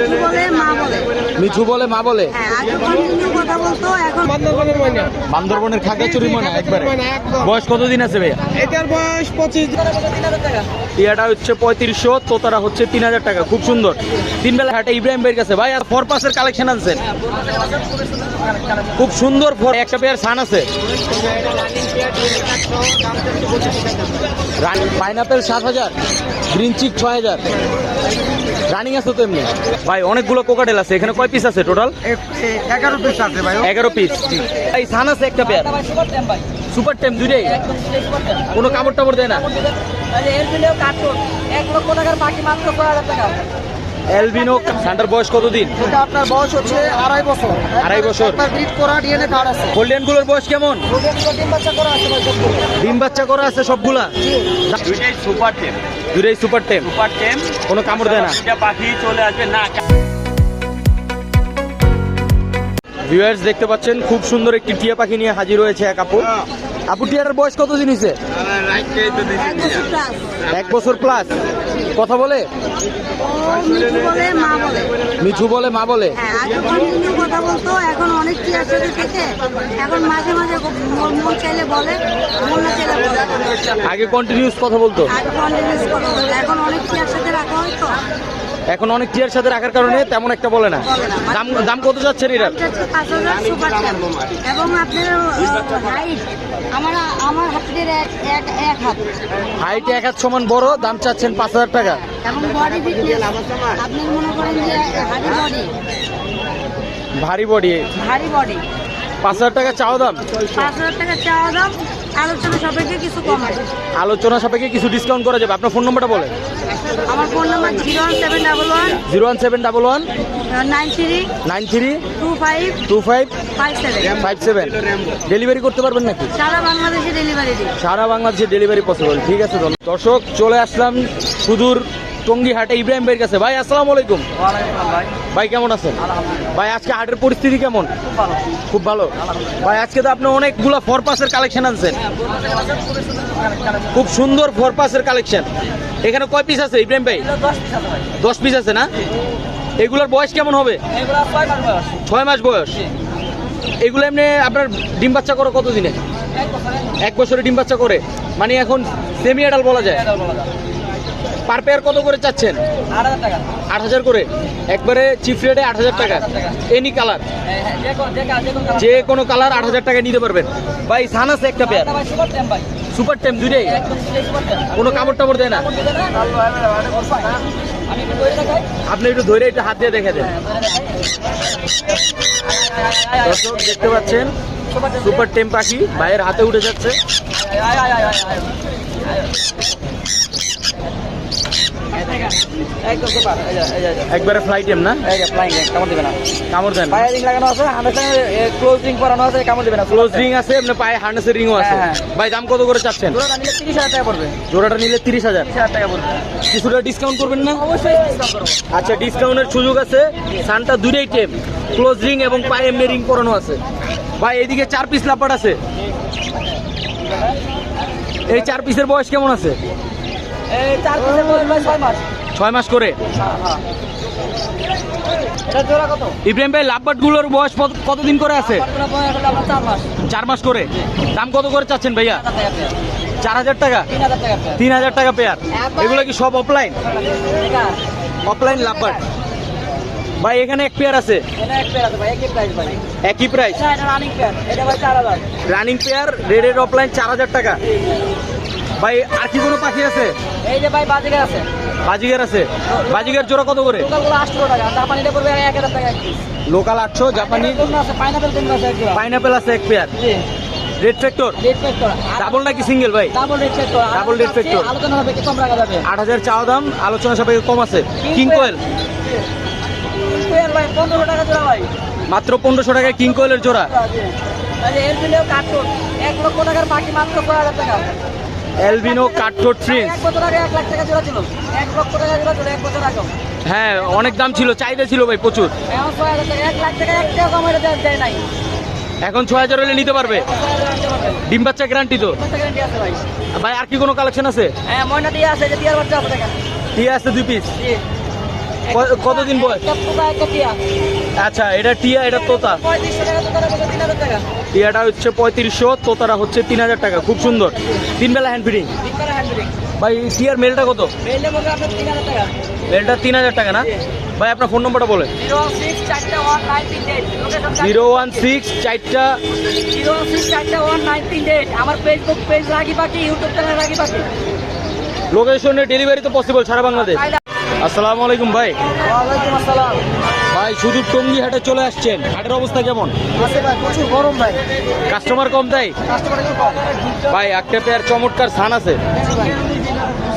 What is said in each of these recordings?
মিঠু বলে মা বলে? বান্দরবনের বলে মা বলে হ্যাঁ বান্দরবনের খাগড়াছড়ি মনে হয় একবারে। বয়স কতদিন আছে ভাইয়া? এটার বয়স পঁচিশ। টিয়াটা হচ্ছে পঁয়ত্রিশশো তোতারা হচ্ছে তিন হাজার টাকা খুব সুন্দর। তিন বেলা হাটে ইব্রাহিম ভাইয়ের কাছে ভাই আর ফোর পাসের কালেকশন আনছেন খুব সুন্দর ফোর একটা পেয়ার সান আছে। পাইনাপেল সাত হাজার গ্রিন চিক ছয় হাজার। রানিং আছে তো এমনি? ভাই অনেকগুলো কোকাটেল আছে। এখানে কয় পিস আছে টোটাল এগারো পিস আছে ভাই এগারো পিস এই সান আছে একটা পেয়ার সুপার টেম দুইটাই? কোনো কামড় টামড় দেয় না? এক লক্ষ টাকার বাকি মাত্র ছয় হাজার টাকা এলবিনো সান্টার বয়স কতদিন? এটা আপনার বয়স হচ্ছে আড়াই বছর। আড়াই বছর। আপনার ব্রিড করা ডিএনএ কার্ড আছে। গোল্ডেনগুলোর বয়স কেমন? ডিম বাচ্চা করা আছে ডিম বাচ্চা করা আছে সবগুলা। দুইটাই সুপার টেম দুইটাই সুপার টেম সুপার টেম কোনো কামড় দেয় না। এটা পাখি চলে আসবে না ভিউয়ার্স দেখতে পাচ্ছেন খুব সুন্দর একটি টিয়া পাখি নিয়ে হাজির হয়েছে এক আপু। আপু টিয়াটার বয়স কতদিন হয়েছে এক বছর প্লাস এক বছর প্লাস কথা বলে? মিঠু বলে মা বলে? মিঠু বলে মা বলে হ্যাঁ আগে কন্টিনিউ কথা বলতো এখন অনেক টিয়ার সাথে থেকে এখন মাঝে মাঝে চাইলে বলে চাইলে বলে আগে কন্টিনিউস কথা বলতো? এখন অনেক টিয়ার সাথে রাখা হয় তো। এখন অনেক টিয়ার সাথে রাখার কারণে তেমন একটা বলে না। দাম দাম কত যাচ্ছেন এটার। এবং আমার আমার হাতের এক এক হাত। হাইট এক হাত সমান বড় দাম চাচ্ছেন পাঁচ হাজার টাকা। এবং বডি ফিটনেস আপনি মনে করেন যে হাড়ি বডি ভারী বডি ভারী বডি পাঁচ হাজার টাকা চাওয়া দাম? পাঁচ হাজার টাকা চাওয়া দাম আলোচনা সাপেক্ষে কিছু কম আছে। আলোচনা সাপেক্ষে কিছু ডিসকাউন্ট করা যাবে। আপনার ফোন নম্বরটা বলে আমার phone number zero one seven double one zero one seven double one nine three nine three two five two five five seven five seven delivery করতে পারবেন নাকি? সারা বাংলাদেশে ডেলিভারি সারা বাংলাদেশে ডেলিভারি পসিবল ঠিক আছে দর্শক চলে আসলাম সুদূর টঙ্গি হাটে ইব্রাহিম ভাইয়ের কাছে। ভাই আসসালামু আলাইকুম। ভাই। কেমন আছেন? ভাই আজকে হাটের পরিস্থিতি কেমন? খুব ভালো। ভাই আজকে তো আপনি অনেকগুলো ফোর পাসের কালেকশন আনছেন খুব সুন্দর ফোর পাসের কালেকশন। এখানে কয় পিস আছে ইব্রাহিম ভাই? দশ পিস আছে না? এগুলোর বয়স কেমন হবে? ছয় মাস বয়স। এগুলো এমনি আপনার ডিম বাচ্চা করো কত দিনে এক বছরে ডিম বাচ্চা করে। মানে এখন সেমি অ্যাডাল বলা যায়। পার পেয়ার কত করে চাচ্ছেন? আট হাজার করে। একবারে চিপ রেটে আট হাজার টাকা। এনি কালার যে কোনো কালার আট হাজার টাকা নিতে পারবেন। ভাই সান আছে একটা পেয়ার সুপার টেম দুইটাই। কোনো কামড় টামড় দেয় না। আপনি একটু ধরে একটু হাত দিয়ে দেখে দেন। দর্শক দেখতে পাচ্ছেন? সুপার টেম পাখি ভাইয়ের হাতে উঠে যাচ্ছে। একবারে ফ্লাই টেম না? কামড় দেন। ক্লোজিং করানো আছে কামড় দেবে না। ক্লোজ রিং আছে আপনার পায়ে হার্নেসের রিংও আছে। হ্যাঁ, ভাই দাম কত করে চাচ্ছেন? তিরিশ হাজার টাকা পড়বে। জোড়াটা নিলে তিরিশ হাজার। হাজার টাকা পড়বে। কিছুটা ডিসকাউন্ট করবেন না? অবশ্যই ডিসকাউন্ট করব। আচ্ছা ডিসকাউন্টের সুযোগ আছে। সানটা দুইটাই টেম। ক্লোজ রিং এবং পায়ে এমনি রিং করানো আছে। ভাই এদিকে চার পিস লাপাট আছে। এই চার পিসের বয়স কেমন আছে? চার ছয় মাস। ছয় মাস করে? ইব্রাহিম ভাই লাভবাটগুলোর বয়স কত- কতদিন করে আছে? চার মাস। করে? দাম কত করে চাচ্ছেন ভাইয়া। চার হাজার টাকা? তিন হাজার টাকা পেয়ার। এগুলো কি সব অফলাইন অফলাইন লাভবাট ভাই এখানে এক পেয়ার আছে। একই প্রাইস রানিং পেয়ার রেডের অফলাইন চার হাজার টাকা। ভাই আর কি কোনো পাখি আছে? এই যে ভাই বাজিকার আছে। বাজিগার আছে? বাজিগার জোড়া কত করে? টোটালগুলো আটশো টাকা জাপানিটা পড়বে এক হাজার টাকা এক পিস লোকাল আটশো জাপানি? কোন আছে পাইনাপেল আছে এক জোড়া। পাইনাপেল আছে এক পেয়ার। জি। Red factor red factor double নাকি সিঙ্গেল ভাই? Double red factor Double red factor। আলোচনা হবে কি কম রাখা যাবে। আট হাজার চাওয়া দাম আলোচনা সাপেক্ষে কম আছে। কিং কোয়েল। পেয়ার ভাই পনেরো টাকা জোড়া ভাই। মাত্র পনেরোশো টাকায় কিং কোয়েলের জোড়া। এর দিলেও কার্টুন এক লক্ষ টাকার বাকি মাত্র ছয় হাজার টাকা। এলবিনো কাঠো আগে হ্যাঁ অনেক দাম ছিল চাহিদা ছিল ভাই প্রচুর। এখন ছয় হাজার হলে নিতে পারবে। ডিম বাচ্চা গ্যারান্টি তো। ভাই। আর কি কোনো কালেকশন আছে? হ্যাঁ ময়না দিয়ে আছে যে টিয়ার বাচ্চা আছে দেখেন। আছে দুই পিস কতদিন বয়স আচ্ছা এটা টিয়া এটা তোতা? টিয়াটা হচ্ছে পঁয়ত্রিশশো তোতারা হচ্ছে তিন হাজার টাকা। খুব সুন্দর। তিন বেলা হ্যান্ড ফিডিং বেলা ভাই টিয়ার মেলটা কত? মেলটা তিন হাজার টাকা। না? ভাই আপনার ফোন নম্বরটা বলেন। জিরো ওয়ান সিক্স চারটা জিরো সিক্স চারটা ওয়ান নাইন তিন এইট আমার Facebook page Ragi YouTube channel Ragi লোকেশনে ডেলিভারি তো পসিবল সারা বাংলাদেশ। আসসালামু আলাইকুম ভাই। ভাই শুধু টঙ্গি হাটে চলে আসছেন। হাটের অবস্থা কেমন? আছে ভাই প্রচুর গরম ভাই। কাস্টমার কম তাই? ভাই একটা পেয়ার চমৎকার স্থান আছে।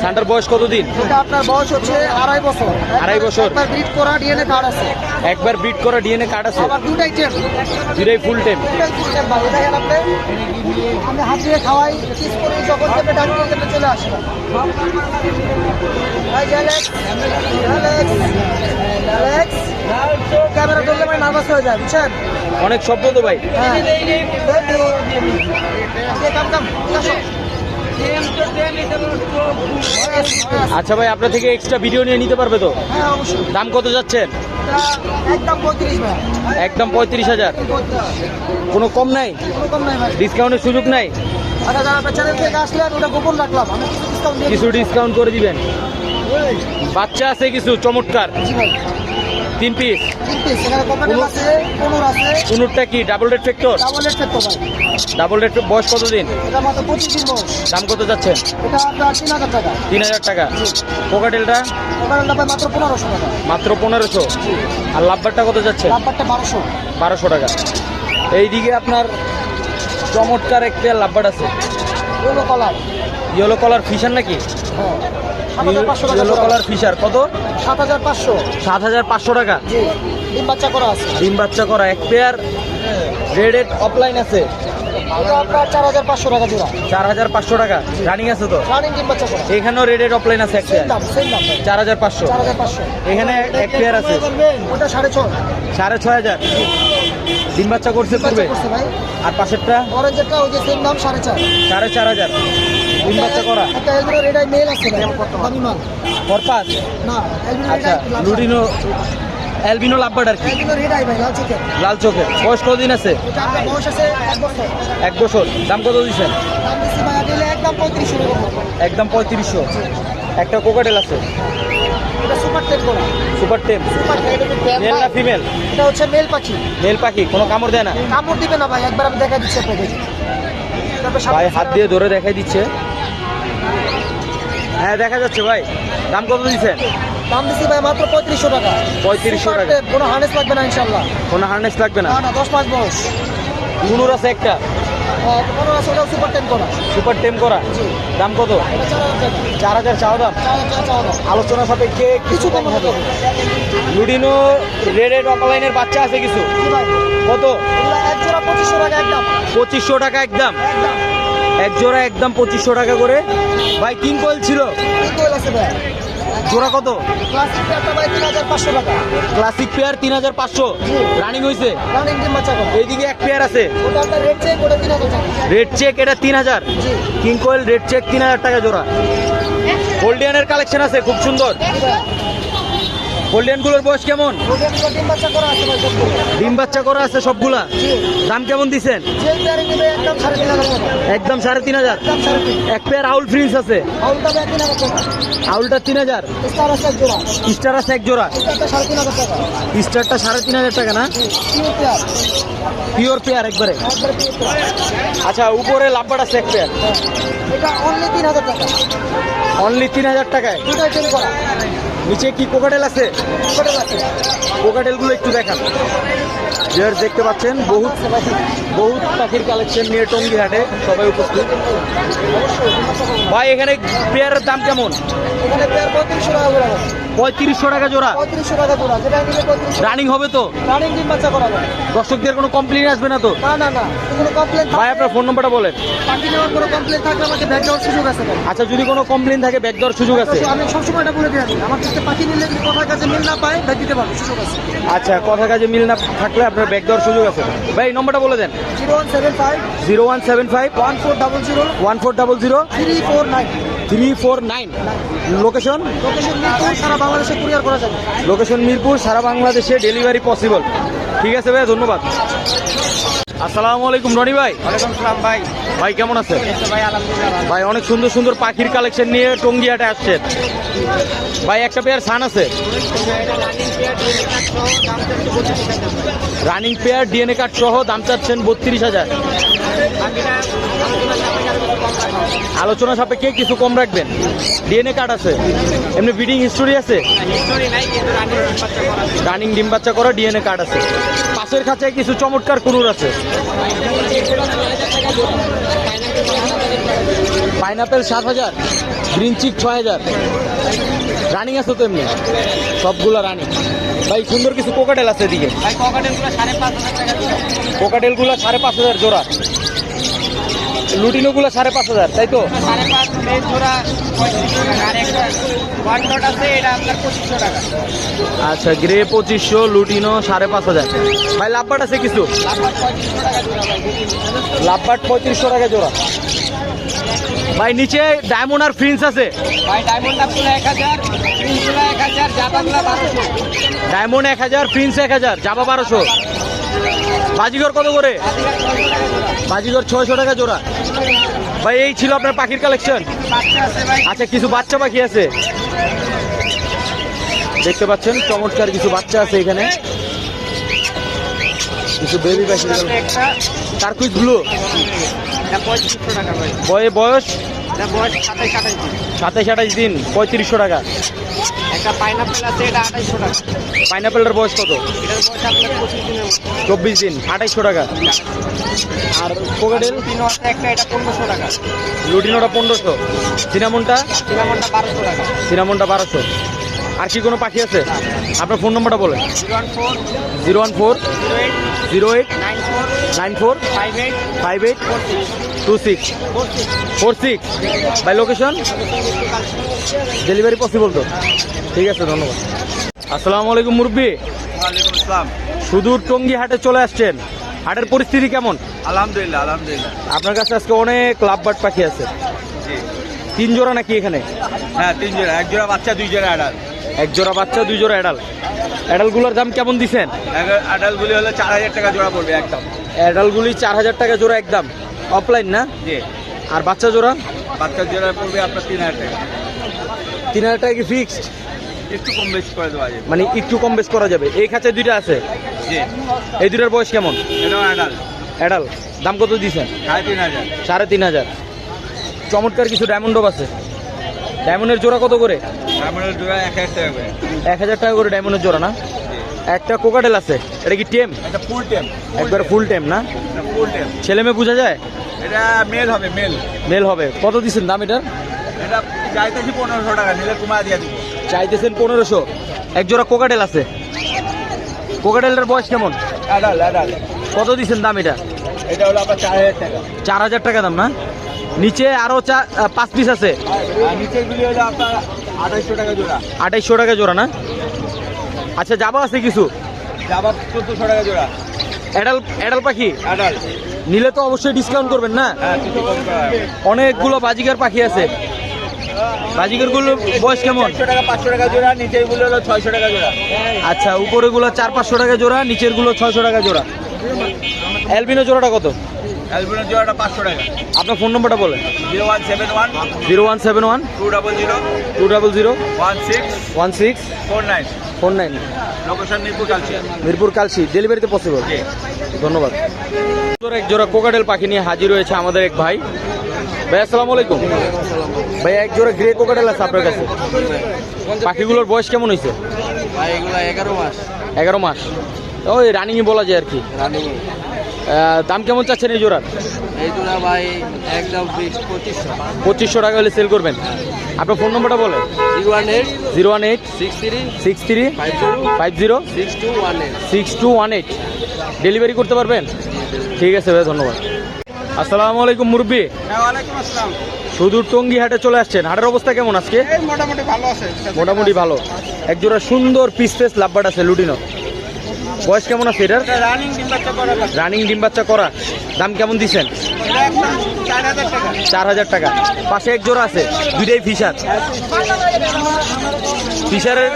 সানটার বয়স কতদিন এটা আপনার বয়স হচ্ছে আড়াই বছর আড়াই বছর। একবার ব্রিড করা ডিএনএ কার্ড আছে একবার বিট করা ডিএনএ কার্ড আছে আবার দুটাই টেম দুটাই ফুল দুটাই ফুল টেম দেখেন আপনি আমি হাত দিয়ে খাওয়াই কিস করি যখন চেপে ডাক দিয়ে চলে আসে ভাই ক্যামেরা ধরলে ভাই নার্ভাস হয়ে যায় বুঝছেন অনেক শব্দ তো ভাই হ্যাঁ কাম কাম আচ্ছা ভাই আপনার থেকে এক্সট্রা ভিডিও নিয়ে নিতে পারবে তো? হ্যাঁ দাম কত যাচ্ছেন? একদম পঁয়ত্রিশ হাজার। কোনো কম নাই? ডিসকাউন্টের সুযোগ নাই? আচ্ছা কিছু ডিসকাউন্ট করে দিবেন। বাচ্চা আছে কিছু চমৎকার। তিন পিস কোনোটা কি? Double red factor double red বয়স কতদিন? দাম কত যাচ্ছে তিন হাজার টাকা। পোকাটেলটা মাত্র পনেরোশো টাকা। মাত্র পনেরোশো। আর লাভবারটা কত যাচ্ছে? বারোশো। টাকা। এইদিকে আপনার চমৎকার একটা লাভবার আছে। Yellow colour yellow collar Fischer নাকি? ইয়েলো। কলার ফিশার কত? সাত হাজার পাঁচশো। সাত হাজার পাঁচশো টাকা। জি ডিম বাচ্চা করা আছে। ডিম বাচ্চা করা এক পেয়ার। রেডেড অফলাইন আছে। আপনার চার হাজার পাঁচশো টাকা জোড়া। চার হাজার পাঁচশো টাকা। রানিং আছে তো? রানিং ডিম বাচ্চা করা। এখানেও রেডেড অফলাইন আছে এক পেয়ার। চার হাজার পাঁচশো। চার হাজার পাঁচশো। এখানে এক পেয়ার আছে। ওটা সাড়ে ছয়। সাড়ে ছয় হাজার। ডিম বাচ্চা করছে পূর্বে আর পাশেরটা? অরেঞ্জেরটা ওই যে সেম দাম সাড়ে চার। সাড়ে চার হাজার। ডিম বাচ্চা করা? একটা মেল আছে দামি মাল? পরপাস না আচ্ছা লুডিনো অ্যালবিনো লাভবার্ড আর কি? লাল চোখের। বয়স কতদিন আছে? এক বছর। দাম কত দিচ্ছেন? একদম পঁয়ত্রিশশো একটা কোকাটেল আছে? এটা সুপার টেম মেল না ফিমেল এটা হচ্ছে মেল পাখি। মেল পাখি কোনো কামড় দেয় না? কামড় দিবে না ভাই একবার আমি দেখা দিচ্ছি আপনাকে ভাই হাত দিয়ে ধরে দেখাই দিচ্ছে। হ্যাঁ দেখা যাচ্ছে ভাই। দাম কত দিচ্ছেন? দাম দিচ্ছি ভাই মাত্র পঁয়ত্রিশশো টাকা। 3500 Super টাকা। কোনো হার্নেস লাগবে না ইনশাল্লাহ কোনো হার্নেস লাগবে না? না দশ মাস বয়স। কুনুর আছে একটা? সুপার করা সুপার টেম করা দাম কত? চার হাজার চার হাজার চাওয়া দাম। চার হাজার দাম। আলোচনা সাপেক্ষে কিছু কম হবে। লুডিনো রেড বাচ্চা আছে কিছু? কত? পঁচিশশো টাকা একদম। পঁচিশশো টাকা একদম। একদম। এক জোড়া একদম পঁচিশশো টাকা করে। ভাই কিং কোয়েল ছিল। কি কোয়েল আছে ভাই। জোড়া কত? ক্লাসিক পেয়ার তিন হাজার পাঁচশো রানিং হয়েছে এইদিকে এক পেয়ার আছে। রেড চেক এটা তিন হাজার। জি। কিং কোয়েল রেড চেক তিন হাজার টাকা জোড়া। গোল্ডিয়ানের কালেকশন আছে খুব সুন্দর। ভাই বয়স কেমন? ডিম বাচ্চা করা আছে সবগুলো? দাম কেমন নেবে একদম সাড়ে তিন হাজার। এক পেয়ার আউল ফ্রিন্স আছে। আউলটা তিন হাজার। স্টার আছে এক জোড়া। স্টারটা সাড়ে তিন হাজার টাকা না? পিওর পেয়ার একবারে। আচ্ছা উপরে লাভবার আছে এক পেয়ার। অনলি তিন হাজার টাকা। অনলি তিন হাজার টাকায়। নিচে কি কোকাটেল আছে? কোটেল আছে। কোকাটেলগুলো একটু দেখান। ভিউয়ার্স দেখতে পাচ্ছেন বহুত বহুত পাখির কালেকশন নিয়ে টঙ্গি হাটে সবাই উপস্থিত। ভাই এখানে পেয়ারের দাম কেমন? পঁয়ত্রিশশো টাকা জোড়া রানিং হবে তো? দর্শকদের কোনো কমপ্লেন আসবে না তো? না না না। কমপ্লেন ভাই আপনার ফোন নম্বরটা বলেন। ব্যাগ আচ্ছা যদি কোনো কমপ্লেন থাকে ব্যাক দেওয়ার সুযোগ আছে। আমি সবসময় এটা বলে দিয়ে পাখি নিলে যদি কথার কাছে মিল না পায় ব্যাগ দিতে পারব সুযোগ আছে। আচ্ছা কথা কাজে মিল না থাকলে আপনার ব্যাগ দেওয়ার সুযোগ আছে। ভাই এই নম্বরটা বলে দেন। Zero one seven five. Zero one seven five. One four double zero. One four double zero. Three four nine. Three four nine. Location? Location Mirpur সারা বাংলাদেশে কুরিয়ার করা যাবে। লোকেশন মিরপুর সারা বাংলাদেশে ডেলিভারি পসিবল। ঠিক আছে ভাই ধন্যবাদ। আসসালামু আলাইকুম রনি ভাই। ওয়ালাইকুম সালাম ভাই। ভাই কেমন আছে ভাই ভাই অনেক সুন্দর সুন্দর পাখির কালেকশন নিয়ে টঙ্গিয়াটে আসছেন। ভাই, একটা পেয়ার সান আছে। রানিং পেয়ার ডিএনএ কার্ড সহ দাম চাচ্ছেন বত্রিশ হাজার। আলোচনা সাপেক্ষে কিছু কম রাখবেন। ডিএনএ কার্ড আছে। এমনি বিডিং হিস্টোরি আছে। রানিং ডিম বাচ্চা করা ডিএনএ কার্ড আছে। পাশের কাছে কিছু চমৎকার কুনুর আছে। পাইনাপেল সাত হাজার গ্রিন চিক ছয় হাজার। রানিং আছে তো এমনি? সবগুলো রানিং। ভাই সুন্দর কিছু কোকাটেল আছে এদিকে। ভাই ককাটেলগুলো সাড়ে পাঁচ হাজার জোড়া। লুটিনোগুলো সাড়ে পাঁচ হাজার তাই তো? আচ্ছা গ্রে পঁচিশশো লুটিনো সাড়ে পাঁচ হাজার। ভাই লাভবাট আছে কিছু? লাভবাট পঁয়ত্রিশশো টাকা জোড়া। ভাই নিচে ডায়মন্ড আর ফ্রিন্স আছে। ভাই ডায়মন্ড এক হাজার প্রিন্সগুলো এক হাজার জাপাগুলো বারোশো। ডায়মন্ড এক হাজার প্রিন্স এক হাজার জাবা বারোশো। বাজিগর কত করে? বাজিগর ছয়শো টাকা জোড়া। ভাই এই ছিল আপনার পাখির কালেকশন বাচ্চা আছে ভাই। আচ্ছা কিছু বাচ্চা পাখি আছে। দেখতে পাচ্ছেন চমৎকার কিছু বাচ্চা আছে এখানে। কিছু বেবি পাখি একটা। টার্কুইজ বয়ে বয়স? সাতাইশ আঠাইশ দিন। পঁয়ত্রিশশো টাকা। একটা পাইনাপেল আছে এটা আঠাইশশো টাকা। পাইনাপেলটার বয়স কত? চব্বিশ দিন আঠাইশশো টাকা। আর আছে একটা এটা পনেরোশো টাকা। লুটিনোটা পনেরোশো। সিনামনটা? সিনামনটা বারোশো টাকা। সিনামনটা বারোশো। আর কি কোনো পাখি আছে? আপনার ফোন নম্বরটা বলেন। Zero one four zero one four zero eight zero eight nine four nine four five eight five eight two six four six bye location delivery possible তো। ঠিক আছে ধন্যবাদ। আসসালামু আলাইকুম মুরব্বী। ওয়ালাইকুম আসসালাম। সুদূর টঙ্গি হাটে চলে আসছেন। হাটের পরিস্থিতি কেমন? আলহামদুলিল্লাহ আলহামদুলিল্লাহ। আপনার কাছে আজকে অনেক লাভ লাভবাট পাখি আছে। তিন জোড়া নাকি এখানে? হ্যাঁ তিন জোড়া। এক জোড়া বাচ্চা দুই জোড়া অ্যাডাল এক জোড়া বাচ্চা দুই জোড়া অ্যাডাল অ্যাডালগুলোর দাম কেমন দিছেন? অ্যাডালগুলি হলে চার হাজার টাকা জোড়া পড়বে একদম। অ্যাডালগুলি চার হাজার টাকা জোড়া একদম অফলাইন না? জি। আর বাচ্চা জোড়া? বাচ্চা জোড়া পড়বে আপনার তিন হাজার টাকা। তিন হাজার টাকা কি ফিক্সড একটু কম বেশি করে দেওয়া যাবে মানে একটু কম বেশ করা যাবে। এই খাঁচায় দুইটা আছে? জি। এই দুটার বয়স কেমন? এটাও অ্যাডাল অ্যাডাল দাম কত দিয়েছেন? সাড়ে তিন হাজার সাড়ে তিন হাজার চমৎকার কিছু ডায়মন্ডও আছে। ডায়মন্ডের জোড়া কত করে? আমাদের জোড়া এক হাজার টাকা করে। এক হাজার টাকা করে ডায়মন্ডের জোড়া না? একটা কোকাটেল আছে এটা কি টেম? এটা ফুল টেম একবার ফুল টেম না? ফুল টেম। ছেলে মেয়ে বোঝা যায়? এটা মেল হবে মেল। মেল হবে। কত দিচ্ছেন দাম এটার এটা চাইতেছি পনেরোশো টাকা নিলে কমায় দিয়ে দিব। চাইতেছেন পনেরোশো। এক জোড়া কোকাটেল আছে। কোকাটেলের বয়স কেমন? কত দিচ্ছেন দাম এটা? এটা হলো আপনার চার হাজার টাকা। চার হাজার টাকা দাম না? নিচে আরও চার পাঁচ পিস আছে। আর নিচেরগুলি হলো আপনার আঠাইশশো টাকা জোড়া। আঠাইশশো টাকা জোড়া না? আচ্ছা জাবা আছে কিছু? জাবা চোদ্দোশো টাকা জোড়া। অ্যাডাল অ্যাডাল পাখি? অ্যাডাল। নিলে তো অবশ্যই ডিসকাউন্ট করবেন না? হ্যাঁ অনেকগুলো বাজিকার পাখি আছে। বাজিকারগুলো বয়স কেমন? পাঁচশো টাকা জোড়া হলো ছয়শো টাকা জোড়া। আচ্ছা উপরেগুলো চার পাঁচশো টাকা জোড়া নিচেরগুলো ছয়শো টাকা জোড়া। অ্যালবিনো জোড়াটা কত? অ্যালবিনোর জোড়াটা পাঁচশো টাকা। আপনার ফোন নম্বরটা বলেন। Zero one seven one zero one seven one two double zero two double zero one six one six four nine. Four nine. Location Mirpur Kalchia Mirpur Kalshi ডেলিভারিতে পসিবল ধন্যবাদ। সুন্দর এক জোড়া কোকাটেল পাখি নিয়ে হাজির হয়েছে আমাদের এক ভাই। ভাই আসসালামু আলাইকুম। ভাই এক জোড়া গ্রে কোকাটেল আছে আপনার কাছে। পাখিগুলোর বয়স কেমন হয়েছে? ভাই এগুলো এগারো মাস। এগারো মাস। ওই রানিংই বলা যায় আর কি। রানিং আহ, দাম কেমন চাচ্ছেন এই জোড়ার? এই জোড়া ভাই একদম পঁচিশশো। পঁচিশশো টাকা হলে সেল করবেন। আপনার ফোন নম্বরটা বলেন। Zero one eight zero one eight six three six three five zero five zero six two one eight six two one eight delivery করতে পারবেন? ঠিক আছে ভাই ধন্যবাদ। আসসালামু আলাইকুম মুরব্বী। হ্যাঁ ওয়ালাইকুম আসসালাম। সুদূর টঙ্গি হাটে চলে আসছেন। হাটের অবস্থা কেমন আজকে? মোটামুটি ভালো আছে। মোটামুটি ভালো। এক জোড়া সুন্দর পিস পেস লাভবাট আছে লুটিনো। বয়স কেমন আছে এটার? রানিং ডিম বাচ্চা করা দাম কেমন দিচ্ছেন চার হাজার টাকা। চার পাশে এক জোড়া আছে দুইটাই ফিশার। ফিশারের?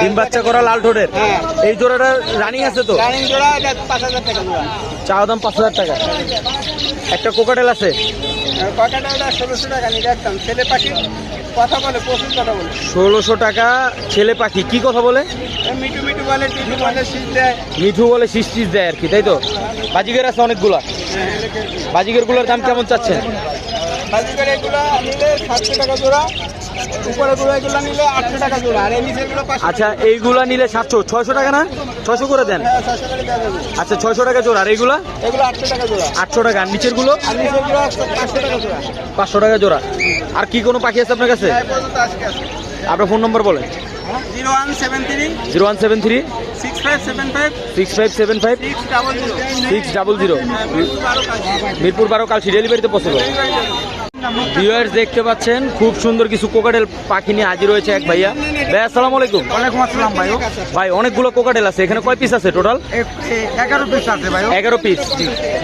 ডিম বাচ্চা করা লাল ঠোঁটের। হ্যাঁ। এই জোড়াটা রানিং আছে তো? চাওয়া দাম পাঁচ হাজার টাকা। একটা কোকাটেল আছে? আর ষোলোশো টাকা নিয়ে দেখতাম ছেলে পাখি। কথা বলে প্রচুর কথা বলে। ষোলোশো টাকা ছেলে পাখি কি কথা বলে? মিঠু মিঠু বলে টিটু বলে দেয়। মিঠু বলে শীষ দেয় আর কি তাই তো? বাজিগের আছে অনেকগুলা। বাজিগেরগুলোর দাম কেমন চাচ্ছেন? বাজিগের এগুলো নিলে সাতশো টাকা জোড়া। আচ্ছা এইগুলা নিলে সাতশো ছয়শো টাকা না? ছয়শো করে দেন। হ্যাঁ আচ্ছা ছয়শো টাকা জোড়া আর এইগুলা? আটশো টাকা আর নিচেরগুলো পাঁচশো টাকা জোড়া। আর কি কোনো পাখি আছে আপনার কাছে? আপনার ফোন নম্বর বলেন। Zero one seven three zero one seven three six five seven five six five seven five six double zero. Mirpur বারো কালসি ডেলিভারিতে পসিবল ভিউয়ার্স দেখতে পাচ্ছেন খুব সুন্দর কিছু কোকাটেল পাখি নিয়ে হাজির হয়েছে এক ভাইয়া। ভাই আসসালামু আলাইকুম। ওয়ালাইকুম আসসালাম ভাই ভাই অনেকগুলো কোকাটেল আছে এখানে কয় পিস আছে টোটাল এগারো পিস আছে ভাই এগারো পিস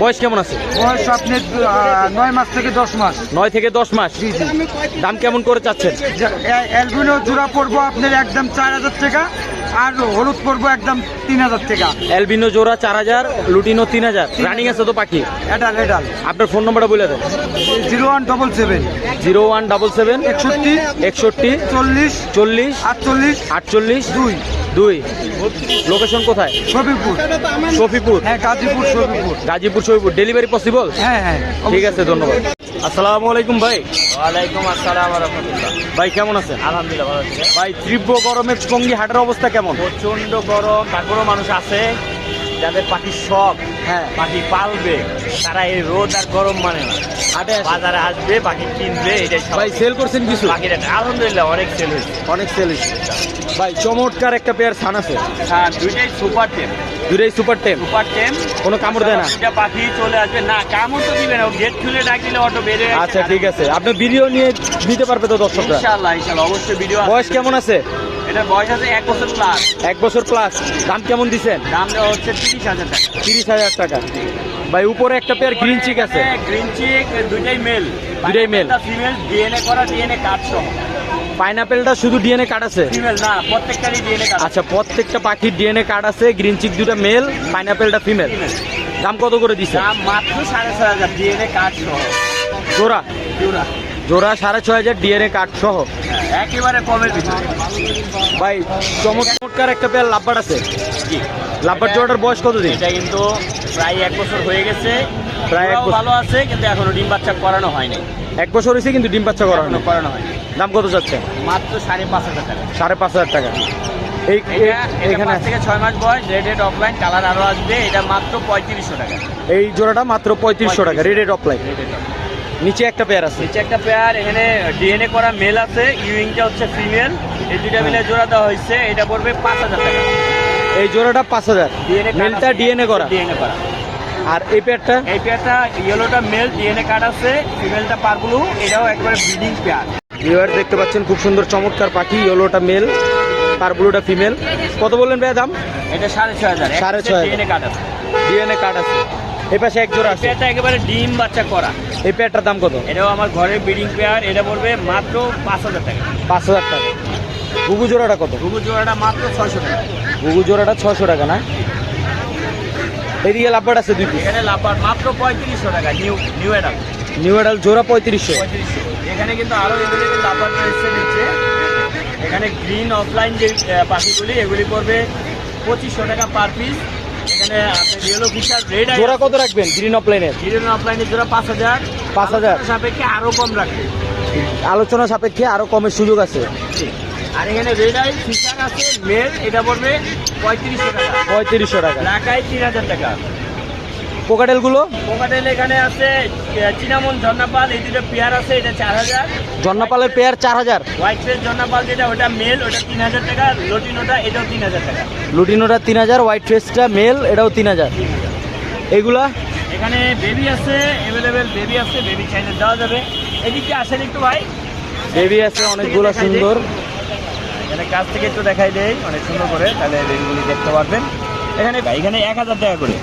বয়স কেমন আছে? বয়স আপনি নয় মাস থেকে দশ মাস। নয় থেকে দশ মাস। দাম কেমন করে চাচ্ছেন? অ্যালবিনো জোড়া পড়ব আপনার একদম চার হাজার টাকা। আর হলুদ পড়ব একদম তিন হাজার টাকা। অ্যালবিনো জোড়া চার হাজার লুটিনো তিন হাজার। রানিং আছে তো পাখি? এডাল এডাল আপনার ফোন নম্বরটা বলে দেন। Zero one double seven. Zero one double seven. একষট্টি। একষট্টি। চল্লিশ। চল্লিশ। আটচল্লিশ। আটচল্লিশ। দুই। দুই। লোকেশন কোথায়? শফিপুর। শফিপুর। হ্যাঁ গাজীপুর শফিপুর। গাজীপুর শফিপুর। ডেলিভারি পসিবল হ্যাঁ হ্যাঁ ঠিক আছে ধন্যবাদ। আসসালামু আলাইকুম ভাই। ওয়ালাইকুম আসসালাম ভাই কেমন আছেন? আলহামদুলিল্লাহ ভালো আছে। ভাই তীব্র গরমে টঙ্গি হাটের অবস্থা কেমন? প্রচণ্ড গরম তারপরেও মানুষ আছে যাদের পাখির শখ হ্যাঁ। পাখি পালবে তারা এই রোদ আর গরম মানে না। হাটে আসে। বাজারে আসবে পাখি কিনবে এটাই ভাই স্বাভাবিক। সেল করছেন কিছু? পাখির একটা আলহামদুলিল্লাহ অনেক সেল হয়েছে। অনেক সেল ভাই চমৎকার একটা পেয়ার ছান আছে। হ্যাঁ দুইটাই super tame super tame super টেম কোনো কামড় দেয় না? দুইটা পাখি চলে আসবে। না কামড় তো দিবে না গেট খুলে ডাক দিলে অটো আসে। আচ্ছা ঠিক আছে। আপনি ভিডিও নিয়ে দিতে পারবে তো দর্শকরা? ইনশাআল্লাহ ইনশাআল্লাহ অবশ্যই ভিডিও বয়স কেমন আছে? এটা বয়স আছে এক বছর প্লাস এক বছর প্লাস দাম কেমন দিছেন? দাম দেওয়া হচ্ছে তিরিশ হাজার টাকা। তিরিশ হাজার টাকা। ভাই উপরে একটা পেয়ার গ্রিন চিক আছে। গ্রিন চিক দুইটাই মেল দুইটাই male। ফিমেল ডিএনএ করা ডিএনএ কার্ড সহ। পাইনাপেলটা শুধু ডিএনএ কার্ড আছে? ফিমেল না প্রত্যেকটারই ডিএনএ কার্ড আচ্ছা প্রত্যেকটা পাখির ডিএনএ কার্ড আছে গ্রিন চিক দুটা মেল পাইনাপেলটা ফিমেল দাম কত করে দিছে দাম মাত্র সাড়ে ছয় হাজার ডিএনএ কার্ড সহ। জোড়া? জোড়া। জোড়া সাড়ে ছয় হাজার ডিএনএ কার্ড সহ। একেবারে কমের ভিতরে। ভাই চমৎকার একটা পেয়ার লাভবার আছে। লাভবার জোড়াটার বয়স কত দিন এটা কিন্তু প্রায় এক বছর হয়ে গেছে। প্রায় এক ভালো আছে কিন্তু এখনও ডিম বাচ্চা করানো হয়নি। এক বছর হয়েছে কিন্তু ডিম বাচ্চা করানো করানো হয়নি। দাম কত যাচ্ছে? মাত্র সাড়ে পাঁচ হাজার টাকা। সাড়ে পাঁচ হাজার টাকা। এই এখানে থেকে ছয় মাস বয়স রেড রেড অফলাইন কালার আরও আসবে। এটা মাত্র পঁয়ত্রিশশো টাকা। এই জোড়াটা মাত্র পঁয়ত্রিশশো টাকা রেড রেডেড অফলাইন Red offline। নিচে একটা পেয়ার আছে। নিচে একটা পেয়ার এখানে ডিএনএ করা মেল আছে ইউইংটা হচ্ছে ফিমেল এই দুইটা মিলে জোড়া দেওয়া হয়েছে এটা পড়বে পাঁচ হাজার টাকা। এই জোড়াটা পাঁচ হাজার। মেলটা ডিএনএ করা ডিএনএ করা। আর এই পেয়ারটা এই পেয়ারটা ইয়েলোটা মেল ডিএনএ কার্ড আছে ফিমেলটা পারগুলো এটাও একবারে ব্রিডিং পেয়ার ভিউয়ার দেখতে পাচ্ছেন খুব সুন্দর চমৎকার পাখি ইয়েলোটা মেল আর ব্লুটা ফিমেল কত বললেন ভাই দাম? এটা সাড়ে ছয় হাজার। সাড়ে ছয়। ডিএনএ কার্ড আছে। ডিএনএ কার্ড আছে। এই পাশে এক জোড়া আছে। পেয়ারটা একেবারে ডিম বাচ্চা করা। এই পেয়ারটার দাম কত? এটাও আমার ঘরের ব্রিডিং পেয়ার এটা পড়বে মাত্র পাঁচ হাজার টাকা। পাঁচ হাজার টাকা। ঘুঘু জোড়াটা কত? ঘুঘু জোড়াটা মাত্র ছয়শো টাকা। ঘুঘু জোড়াটা ছশো টাকা না? এদিকে লাভবাট আছে দুই এখানে লাপার মাত্র পঁয়ত্রিশশো টাকা নিউ নিউ অ্যাডাল নিউ এডাল জোড়া পঁয়ত্রিশশো। পঁয়ত্রিশশো। এখানে কিন্তু আরও এভেলেবেল লাপার রয়েছে নিচে। এখানে গ্রিন অফলাইন যে পাখিগুলি এগুলি পড়বে পঁচিশশো টাকা পার পিস এখানে ইয়েলো ফিশার রেড জোড়া কত রাখবেন গ্রিন অফলাইনের গ্রিন অফলাইনের জোড়া পাঁচ হাজার। পাঁচ হাজার? সাপেক্ষে আরও কম রাখবে আলোচনা সাপেক্ষে আরও কমের সুযোগ আছে। আর এখানে রেড আই ফিশার আছে মেল এটা পড়বে পঁয়ত্রিশশো টাকা। পঁয়ত্রিশশো টাকা। ঢাকায় তিন হাজার টাকা। পোকাটেলগুলো পোকাটেল এখানে আছে চিনামন ঝর্ণাপাল এই দুটো পেয়ার আছে এটা চার হাজার। জন্নাপালের পেয়ার চার হাজার? হোয়াইট ফেস ঝর্ণাপাল যেটা ওটা মেল ওটা তিন হাজার টাকা। লটিনোটা এটাও তিন হাজার টাকা। লুটিনোটা তিন হাজার হোয়াইট ফেসটা মেল এটাও তিন হাজার। এগুলা? এখানে বেবি আছে অ্যাভেলেবেল বেবি আছে বেবি চাইলে দেওয়া যাবে। এদিকে আসেন একটু ভাই। বেবি আছে অনেকগুলো সুন্দর। এখানে কাছ থেকে একটু দেখাই দেয় অনেক সুন্দর করে। তাহলে বেবিগুলি দেখতে পারবেন। এখানে এখানে এক হাজার টাকা করে।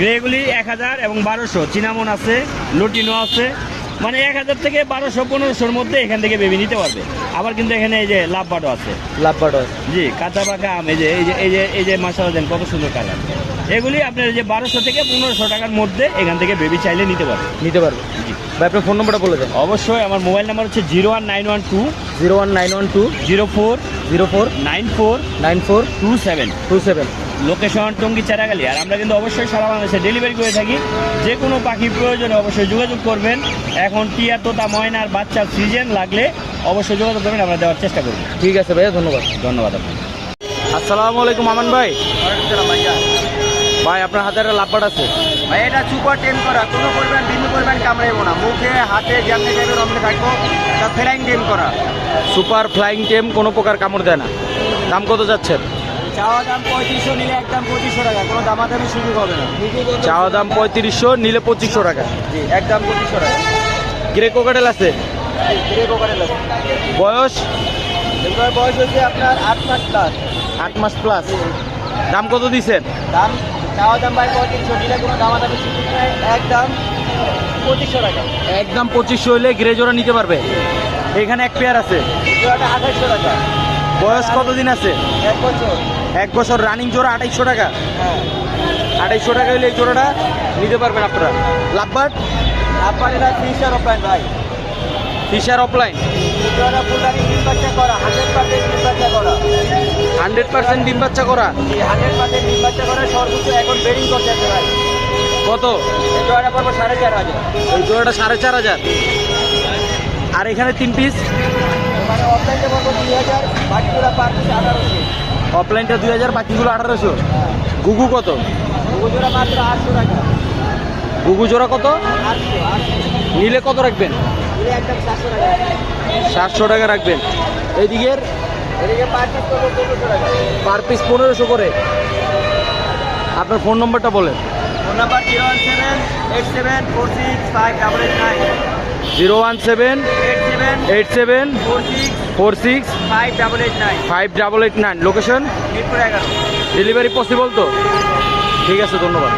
গ্রেগুলি এক হাজার এবং বারোশো। চিনামন আছে লুটিনো আছে। মানে এক হাজার থেকে বারোশো পনেরোশোর মধ্যে এখান থেকে বেবি নিতে পারবে। আবার কিন্তু এখানে এই যে লাভ বাটো আছে। লাভ বাটার জি কাঁচা পাকা আম এই যে এই যে এই যে এই যে মাসালা দেন কত সুন্দর কালার। এগুলি আপনার যে বারোশো থেকে পনেরোশো টাকার মধ্যে এখান থেকে বেবি চাইলে নিতে পারবে। নিতে পারবে। জি। ভাই আপনার ফোন নম্বরটা বলে দেন। অবশ্যই আমার মোবাইল নাম্বার হচ্ছে zero one nine one two zero one nine one two zero four zero four nine four nine four two seven. Two seven. Location Tongi Charagali. আর আমরা কিন্তু অবশ্যই সারা বাংলাদেশে ডেলিভারি করে থাকি। যে কোনো পাখি প্রয়োজনে অবশ্যই যোগাযোগ করবেন। এখন টিয়া তোতা ময়নার বাচ্চার সিজন লাগলে অবশ্যই যোগাযোগ করবেন আমরা দেওয়ার চেষ্টা করব। ঠিক আছে ভাইয়া ধন্যবাদ। ধন্যবাদ আপনাকে। আসসালামু আলাইকুম আমান ভাই। ভাই আপনার হাতে একটা লাভ বাট আছে। ভাই এটা সুপার টেন করা। কোনো পরিমাণ বিন্দু পরিমাণ কামড়াইবো না। মুখে হাতে যেমনি টাইপের অমনি থাকব এটা ফেলাইং টেন করা। সুপার ফ্লাইং টেম কোনো প্রকার কামড় দেয় না। দাম কত যাচ্ছেন চাওয়া দাম পঁয়ত্রিশশো নিলে একদম পঁচিশশো টাকা কোনো দামাদামি সুযোগ হবে না। চাওয়া দাম পঁয়ত্রিশশো নিলে পঁচিশশো টাকা। জি একদম পঁচিশশো টাকা। গ্রে কোকাটেল আছে? গ্রে কোকারেল আছে। বয়স? এগুলোর বয়স হচ্ছে আপনার আট মাস প্লাস আট মাস প্লাস দাম কত দিছেন দাম চাওয়া দাম ভাই পঁয়ত্রিশশো নিলে কোনো দামাদামি সুযোগ নেই একদম পঁচিশশো টাকা। একদম পঁচিশশো হলে গ্রে জোড়া নিতে পারবে। এখানে এক পেয়ার আছে। জোড়াটা আঠাশশো টাকা। বয়স কতদিন আছে? এক বছর। এক বছর রানিং জোড়া আঠাইশশো টাকা। হ্যাঁ। আঠাইশশো টাকা হলে এই জোড়াটা নিতে পারবেন আপনারা। এটা ভাই। ফিশার অফলাইন করা হান্ড্রেড পার্সেন্ট ডিম বাচ্চা করা। সর্বোচ্চ এখন করতে ভাই। কত? এই জোড়াটা পড়ব সাড়ে চার হাজার। জোড়াটা সাড়ে চার হাজার। আর এখানে তিন পিস অফলাইনে পড়ব দুই হাজার বাকিগুলো পার পিস আঠারোশো। অফলাইনটা দুই হাজার বাকিগুলো আঠারোশো। গুগু কত? ওগুলো জোড়া মাত্র আটশো টাকা। গুগু জোড়া কত নিলে কত রাখবেন? সাতশো টাকা রাখবেন। এইদিকের? পার পিস পনেরোশো পার পিস পনেরোশো করে। আপনার ফোন নম্বরটা বলেন। Phone number zero one seven eight seven four six five double eight nine. Zero one seven eight seven eight seven four six four six five double eight nine five double eight nine location Mirpur এগারো। Delivery possible তো? ঠিক আছে ধন্যবাদ।